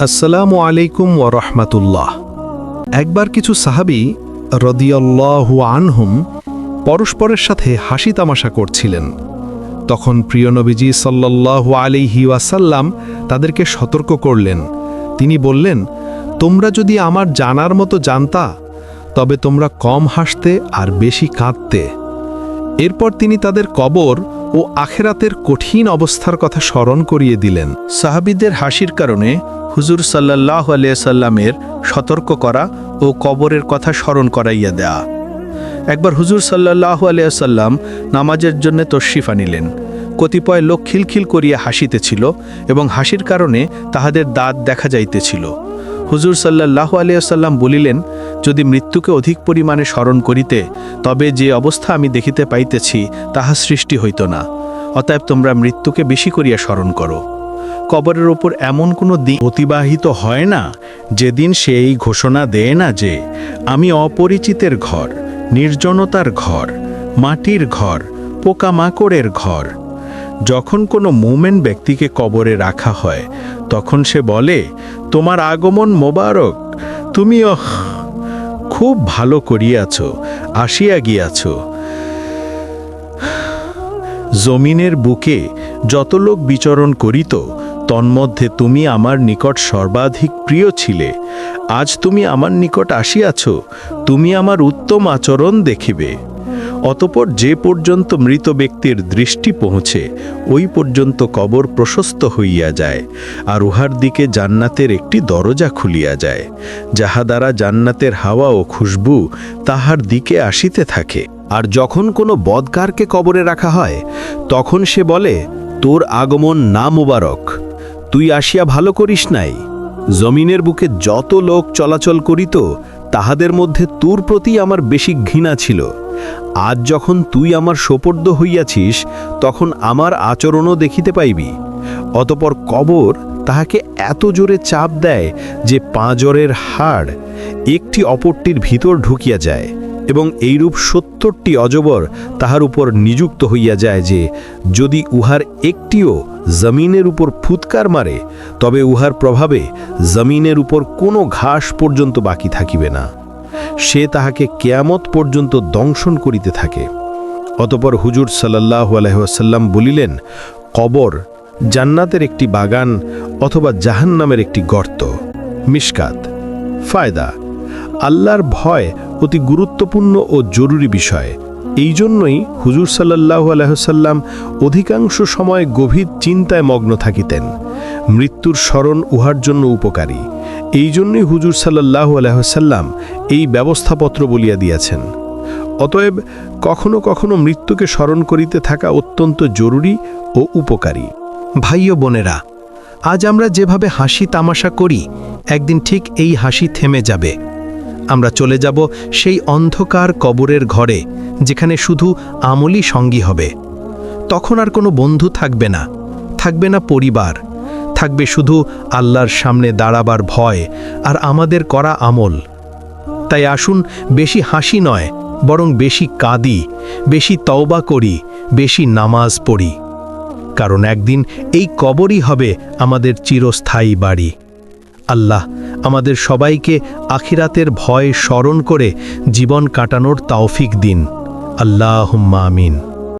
আসসালামু আলাইকুম ওরহমাতুল্লাহ একবার কিছু সাহাবি রদিয়াল্লাহু আনহুম পরস্পরের সাথে হাসি তামাশা করছিলেন। তখন প্রিয় নবীজি সাল্লাল্লাহু আলাইহি ওয়াসাল্লাম তাদেরকে সতর্ক করলেন। তিনি বললেন, তোমরা যদি আমার জানার মতো জানতা, তবে তোমরা কম হাসতে আর বেশি কাঁদতে। এরপর তিনি তাদের কবর ও আখেরাতের কঠিন অবস্থার কথা স্মরণ করিয়ে দিলেন। সাহাবিদের হাসির কারণে হুজুর সাল্লাহ সাল্লামের সতর্ক করা ও কবরের কথা স্মরণ করাইয়া দেয়া। একবার হুজুর সাল্লাহ সাল্লাম নামাজের জন্য তশরিফ আনিলেন কতিপয় লোক খিলখিল করিয়া হাসিতেছিল এবং হাসির কারণে তাহাদের দাঁত দেখা যাইতেছিল। হুজুর সাল্লাহ আলিয়াল্লাম বলিলেন যদি মৃত্যুকে অধিক পরিমাণে স্মরণ করিতে, তবে যে অবস্থা আমি দেখিতে পাইতেছি, তাহা সৃষ্টি হইত না। অতএব তোমরা মৃত্যুকে বেশি করিয়া স্মরণ করো। কবরের ওপর এমন কোনো দিন অতিবাহিত হয় না, যেদিন সে এই ঘোষণা দেয় না যে, আমি অপরিচিতের ঘর, নির্জনতার ঘর, মাটির ঘর, পোকামাকড়ের ঘর। যখন কোনো মুমেন ব্যক্তিকে কবরে রাখা হয়, তখন সে বলে, তোমার আগমন মোবারক তুমি অহ খুব ভালো করিয়াছ, আসিয়া গিয়াছ। জমিনের বুকে যত লোক বিচরণ করিত, তন্মধ্যে তুমি আমার নিকট সর্বাধিক প্রিয় ছিলে। আজ তুমি আমার নিকট আসিয়াছ, তুমি আমার উত্তম আচরণ দেখিবে। অতপর যে পর্যন্ত মৃত ব্যক্তির দৃষ্টি পৌঁছে, ওই পর্যন্ত কবর প্রশস্ত হইয়া যায়, আর উহার দিকে জান্নাতের একটি দরজা খুলিয়া যায়, যাহা দ্বারা জান্নাতের হাওয়া ও খুশবু তাহার দিকে আসিতে থাকে। আর যখন কোনো বদকারকে কবরে রাখা হয়, তখন সে বলে, তোর আগমন না মুবারক তুই আসিয়া ভালো করিস নাই। জমিনের বুকে যত লোক চলাচল করিত তাহাদের মধ্যে তোর প্রতি আমার বেশি ঘৃণা ছিল। আজ যখন তুই আমার সোপর্দ হইয়াছিস, তখন আমার আচরণও দেখিতে পাইবি। অতপর কবর তাহাকে এত জোরে চাপ দেয় যে পাঁজরের হাড় একটি অপরটির ভিতর ঢুকিয়া যায় এবং এইরূপ সত্তরটি অজবর তাহার উপর নিযুক্ত হইয়া যায় যে, যদি উহার একটিও জমিনের উপর ফুৎকার মারে, তবে উহার প্রভাবে জমিনের উপর কোনো ঘাস পর্যন্ত বাকি থাকিবে না। সে তাহাকে কেয়ামত পর্যন্ত দংশন করিতে থাকে। অতপর হুজুর সাল্লাহ আলহাসাল্লাম বলিলেন, কবর জান্নাতের একটি বাগান অথবা জাহান্নামের একটি গর্ত। মিশকাত, ফায়দা, আল্লাহর ভয় অতি গুরুত্বপূর্ণ ও জরুরি বিষয়। এই জন্যই হুজুর সাল্লাহ আলহ্লাম অধিকাংশ সময় গভীর চিন্তায় মগ্ন থাকিতেন। মৃত্যুর স্মরণ উহার জন্য উপকারী। এই জন্যই হুজুর সাল্লাহ আলহ্লাম এই ব্যবস্থাপত্র বলিয়া দিয়াছেন। অতএব কখনো কখনো মৃত্যুকে স্মরণ করিতে থাকা অত্যন্ত জরুরি ও উপকারী। ভাই ও বোনেরা, আজ আমরা যেভাবে হাসি তামাশা করি, একদিন ঠিক এই হাসি থেমে যাবে। আমরা চলে যাব সেই অন্ধকার কবরের ঘরে যেখানে শুধু আমলই সঙ্গী হবে। তখন আর কোনো বন্ধু থাকবে না। থাকবে না পরিবার। থাকবে শুধু আল্লাহর সামনে দাঁড়াবার ভয় আর আমাদের করা আমল। তাই আসুন, বেশি হাসি নয়, বরং বেশি কাঁদি, বেশি তওবা করি, বেশি নামাজ পড়ি। কারণ একদিন এই কবরই হবে আমাদের চিরস্থায়ী বাড়ি। আল্লাহ আমাদের সবাইকে আখিরাতের ভয় স্মরণ করে জীবন কাটানোর তাওফিক দিন। আল্লাহ আমিন